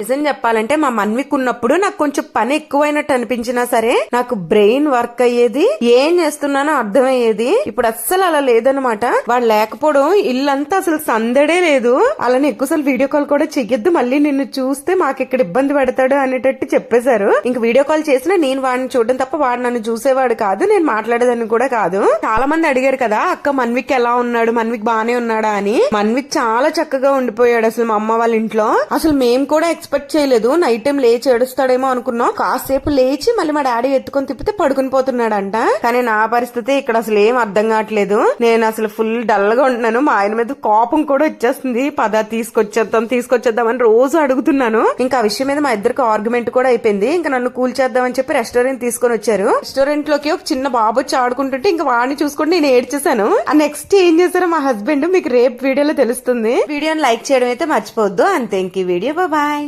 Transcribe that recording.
నిజం చెప్పాలంటే మా మన్విక్ ఉన్నప్పుడు నాకు కొంచెం పని ఎక్కువైనట్టు అనిపించినా సరే నాకు బ్రెయిన్ వర్క్ అయ్యేది ఏం చేస్తున్నానో అర్థమయ్యేది. ఇప్పుడు అస్సలు అలా లేదనమాట వాడు లేకపోవడం ఇల్లంతా అసలు సందడే లేదు. అలానే ఎక్కువసార్లు వీడియో కాల్ కూడా చెయ్యొద్దు. మళ్ళీ నిన్ను చూస్తే మాకు ఇక్కడ ఇబ్బంది పెడతాడు అనేటట్టు చెప్పేశారు. ఇంక వీడియో కాల్ చేసినా నేను వాడిని చూడడం తప్ప వాడు నన్ను చూసేవాడు కాదు. నేను మాట్లాడేదాన్ని కూడా కాదు. చాలా మంది అడిగారు కదా అక్క మన్విక్ ఎలా ఉన్నాడు? మన్విక్ బానే ఉన్నాడా? అని. మన్విక్ చాలా చక్కగా ఉండిపోయాడు అసలు మా అమ్మ వాళ్ళ ఇంట్లో. అసలు మేము కూడా ఎక్స్పెక్ట్ చేయలేదు. నైట్ టైం లేచి ఏడుస్తాడేమో అనుకున్నాం. కాసేపు లేచి మళ్ళీ మా డాడీ ఎత్తుకొని తిప్పితే పడుకుని పోతున్నాడంట. కానీ నా పరిస్థితి ఇక్కడ అసలు ఏం అర్థం కావట్లేదు. నేను అసలు ఫుల్ డల్గా ఉంటున్నాను. మా ఆయన మీద కోపం కూడా వచ్చేస్తుంది. పద తీసుకొచ్చేద్దాం తీసుకొచ్చేద్దాం అని రోజు అడుగుతున్నాను. ఇంకా ఆ విషయం మీద మా ఇద్దరికి ఆర్గ్యుమెంట్ కూడా అయిపోయింది. ఇంకా నన్ను కూల్ చేద్దామని చెప్పి రెస్టారెంట్ తీసుకొని వచ్చారు. రెస్టారెంట్లోకి ఒక చిన్న బాబు వచ్చి ఆడుకుంటుంటే ఇంకా వాడిని చూసుకుంటే నేను ఏడ్చేసాను ఆ నెక్స్ట్ ఏం చేశారో మా హస్బెండ్ మీకు రేపు వీడియోలో తెలుస్తుంది. వీడియోని లైక్ చేయడం అయితే మర్చిపోవద్దు. అంతే ఇంక ఈ వీడియో. బాయ్.